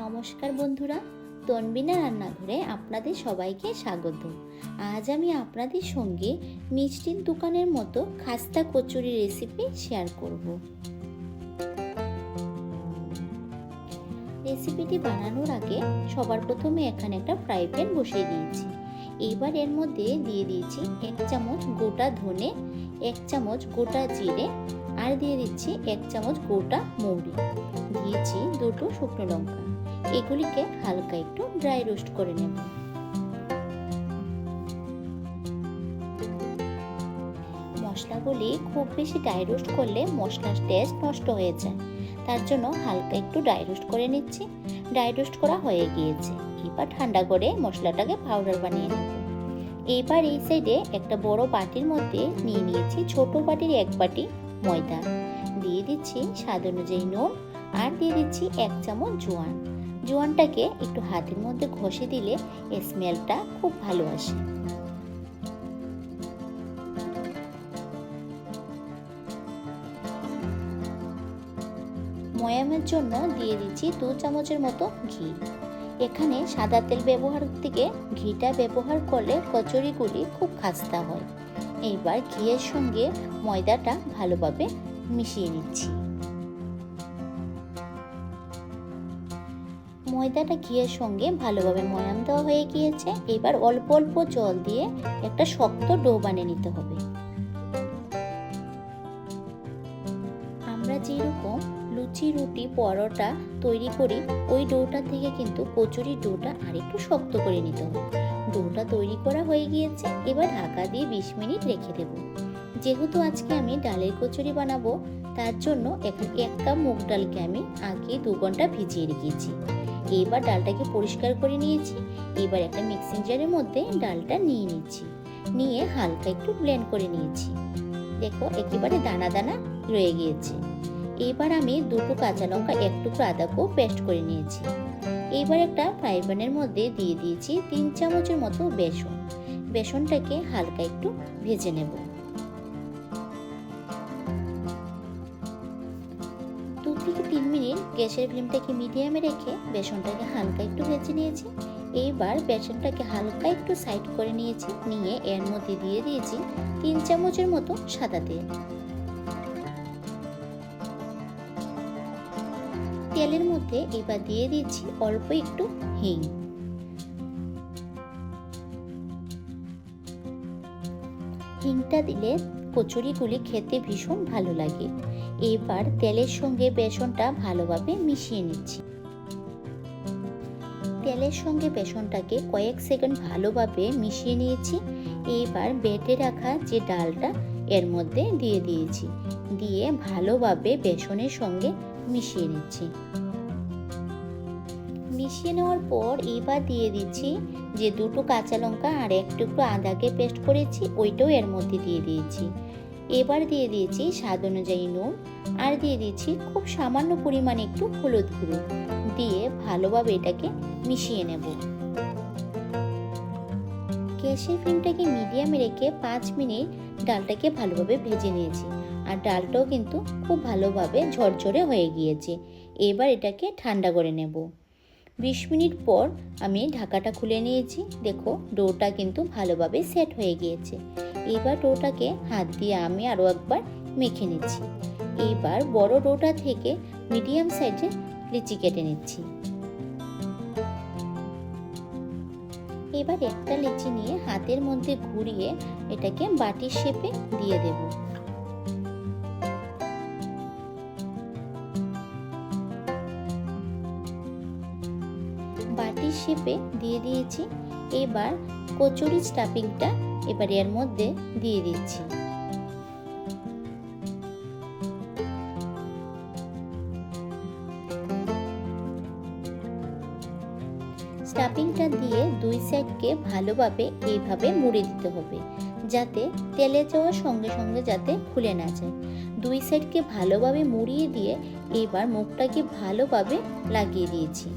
নমস্কার বন্ধুরা, তনবিনা রান্নাঘরে আপনাদের সবাইকে স্বাগত। আজ আমি আপনাদের সঙ্গে মিষ্টির দোকানের মতো খাস্তা কচুরি রেসিপি শেয়ার করব। রেসিপিটি বানানোর আগে সবার প্রথমে এখানে একটা ফ্রাই প্যান বসিয়ে দিয়েছি। এইবার এর মধ্যে দিয়ে দিয়েছি এক চামচ গোটা ধনে, এক চামচ গোটা জিরে আর দিয়ে দিচ্ছি এক চামচ গোটা মৌরি। দিয়েছি দুটো শুকনো লঙ্কা। এগুলিকে হালকা একটু ড্রাই রোস্ট করে নেব। মশলাগুলি খুব বেশি ড্রাই রোস্ট করলে মশলার টেস্ট নষ্ট হয়ে যায়। তার জন্য হালকা একটু ড্রাই রোস্ট করে নিচ্ছি। ড্রাই রোস্ট করা হয়ে গিয়েছে। এবার ঠান্ডা করে মশলাটাকে পাউডার বানিয়ে নেব। এইবার এই সাইডে একটা বড় বাটির মধ্যে নিয়ে নিয়েছি ছোট বাটির এক বাটি ময়দা। দিয়ে দিচ্ছি স্বাদ অনুযায়ী নুন আর দিয়ে দিচ্ছি এক চামচ জোয়ান। জোয়ানটাকে একটু হাতের মধ্যে ঘষে দিলে স্মেলটা খুব ভালো আসে। ময়ামের জন্য দিয়ে দিচ্ছি দু চামচের মতো ঘি। এখানে সাদা তেল ব্যবহার থেকে ঘিটা ব্যবহার করলে কচুরিগুলি খুব খাস্তা হয়। এইবার ঘিয়ের সঙ্গে ময়দাটা ভালোভাবে মিশিয়ে নিচ্ছি। ময়দাটা ঘিয়ের সঙ্গে ভালোভাবে ময়াম দেওয়া হয়ে গিয়েছে। এবার অল্প অল্প জল দিয়ে একটা শক্ত ডো বানিয়ে নিতে হবে। আমরা যেরকম লুচি, রুটি, পরোটা তৈরি করি, ওই ডোটা থেকে কিন্তু কচুরি ডোটা আরেকটু শক্ত করে নিতে হবে। ডোটা তৈরি করা হয়ে গিয়েছে, এবার ঢাকা দিয়ে বিশ মিনিট রেখে দেব। যেহেতু আজকে আমি ডালের কচুরি বানাবো, তার জন্য এক কাপ মুগ ডালকে আমি আগে দু ঘণ্টা ভিজিয়ে রেখেছি। এবার ডালটাকে পরিষ্কার করে নিয়েছি। এবার একটা মিক্সিং জারের মধ্যে ডালটা নিয়ে নিচ্ছি। নিয়ে হালকা একটু ব্লেন্ড করে নিয়েছি। দেখো, একেবারে দানা দানা রয়ে গিয়েছে। এবার আমি দুটো কাঁচা লঙ্কা, এক টুকরো আদাকেও পেস্ট করে নিয়েছি। এবার একটা ফ্রাই প্যানের মধ্যে দিয়ে দিয়েছি তিন চামচের মতো বেসন। বেসনটাকে হালকা একটু ভেজে নেব। থেকে তিন মিনিট গ্যাসের ফ্লেমটাকে মিডিয়ামে রেখে বেসনটাকে হালকা একটু ভেজে নিয়েছি। এইবার বেসনটাকে হালকা একটু সাইড করে নিয়েছি, নিয়ে এর মধ্যে দিয়ে দিয়েছি তিন চামচের মতো সাদা তেল। তেলের মধ্যে এবার দিয়ে দিচ্ছি অল্প একটু হিং। হিংটা দিলে কচুরিগুলি খেতে ভীষণ ভালো লাগে। এবার তেলের সঙ্গে বেসনটা ভালোভাবে মিশিয়ে নিচ্ছি। তেলের সঙ্গে বেসনটাকে কয়েক সেকেন্ড ভালোভাবে মিশিয়ে নিয়েছি। এবার বেটে রাখা যে ডালটা এর মধ্যে দিয়ে দিয়েছি। দিয়ে ভালোভাবে বেসনের সঙ্গে মিশিয়ে নিচ্ছি। মিশিয়ে নেওয়ার পর এবার দিয়ে দিচ্ছি যে দুটো কাঁচা লঙ্কা আর এক টুকরো আদাকে পেস্ট করেছি, ওইটাও এর মধ্যে দিয়ে দিয়েছি। এবার দিয়ে দিয়েছি স্বাদ অনুযায়ী নুন আর দিয়ে দিচ্ছি খুব সামান্য পরিমাণে একটু হলুদ গুঁড়ো। দিয়ে ভালোভাবে এটাকে মিশিয়ে নেব। গ্যাসের ফ্লেমটাকে মিডিয়ামে রেখে পাঁচ মিনিট ডালটাকে ভালোভাবে ভেজে নিয়েছি আর ডালটাও কিন্তু খুব ভালোভাবে ঝরঝরে হয়ে গিয়েছে। এবার এটাকে ঠান্ডা করে নেব। বিশ মিনিট পর আমি ঢাকাটা খুলে নিয়েছি। দেখো, ডোটা কিন্তু ভালোভাবে সেট হয়ে গিয়েছে। এবার ডোটাকে হাত দিয়ে আমি আরও একবার মেখে নিচ্ছি। এইবার বড় ডোটা থেকে মিডিয়াম সাইজে লিচি কেটে নিচ্ছি। এবার একটা লিচি নিয়ে হাতের মধ্যে ঘুরিয়ে এটাকে বাটির শেপে দিয়ে দেবো। শেপে দিয়ে দিয়েছি। এবার কচুরি স্টাফিংটা এবার এর মধ্যে দিয়ে দিচ্ছি। স্টাফিংটা দিয়ে দুই সাইডকে ভালোভাবে এইভাবে মুড়ে দিতে হবে, যাতে তেলে যাওয়ার সঙ্গে সঙ্গে যাতে খুলে না যায়। দুই সাইডকে ভালোভাবে মুড়িয়ে দিয়ে এবার মুখটাকে ভালোভাবে লাগিয়ে দিয়েছি।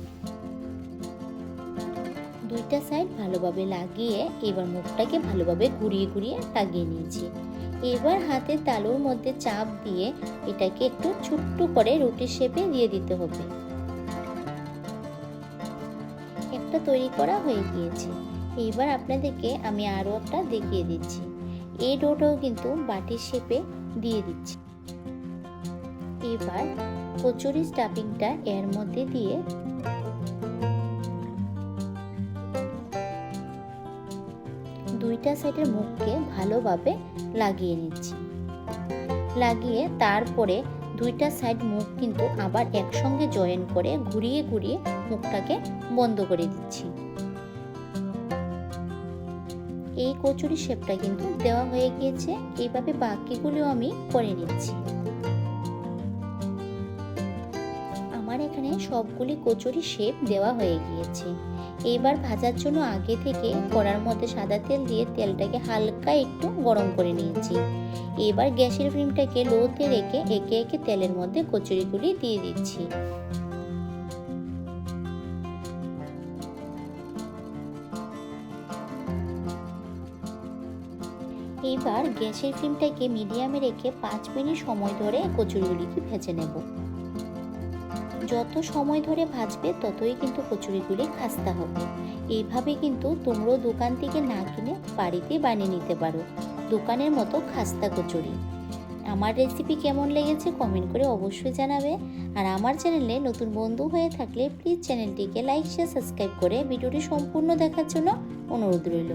দুইটা সাইড ভালোভাবে লাগিয়ে এবার মুখটাকে ভালোভাবে ঘুরিয়ে ঘুরিয়ে লাগিয়ে নিয়েছি। এবার হাতের তালুর মধ্যে চাপ দিয়ে এটাকে একটু ছোট্ট করে রুটির শেপে দিয়ে দিতে হবে। একটা তৈরি করা হয়ে গিয়েছে। এইবার আপনাদেরকে আমি আরও একটা দেখিয়ে দিচ্ছি। এই ডোটাও কিন্তু বাটির শেপে দিয়ে দিচ্ছি। এবার কচুরি স্টাফিংটা এর মধ্যে দিয়ে দুইটা সাইডের মুখকে ভালোভাবে লাগিয়ে নিচ্ছি। লাগিয়ে তারপরে দুইটা সাইড মুখ কিন্তু আবার একসঙ্গে জয়েন করে ঘুরিয়ে ঘুরিয়ে মুখটাকে বন্ধ করে দিচ্ছি। এই কচুরি শেপটা কিন্তু দেওয়া হয়ে গিয়েছে। এইভাবে বাকিগুলো আমি করে নিচ্ছি। সবগুলি কচুরি শেপ দেওয়া হয়ে গিয়েছে। এবার ভাজার জন্য আগে থেকে কড়ার মধ্যে সাদা তেল দিয়ে তেলটাকে হালকা একটু গরম করে নিয়েছি। এবার গ্যাসের ফ্লেমটাকে লোতে রেখে একে একে তেলের মধ্যে কচুরিগুলি দিয়ে দিচ্ছি। এইবার গ্যাসের ফ্লেমটাকে মিডিয়ামে রেখে পাঁচ মিনিট সময় ধরে কচুরিগুলিকে ভেজে নেব। যত সময় ধরে ভাজবে, ততই কিন্তু কচুরিগুলি খাস্তা হবে। এইভাবে কিন্তু তোমরাও দোকান থেকে না কিনে বাড়িতে বানিয়ে নিতে পারো। দোকানের মতো খাস্তা কচুরি। আমার রেসিপি কেমন লেগেছে কমেন্ট করে অবশ্যই জানাবে। আর আমার চ্যানেলে নতুন বন্ধু হয়ে থাকলে প্লিজ চ্যানেলটিকে লাইক শেয়ার সাবস্ক্রাইব করে ভিডিওটি সম্পূর্ণ দেখার জন্য অনুরোধ রইল।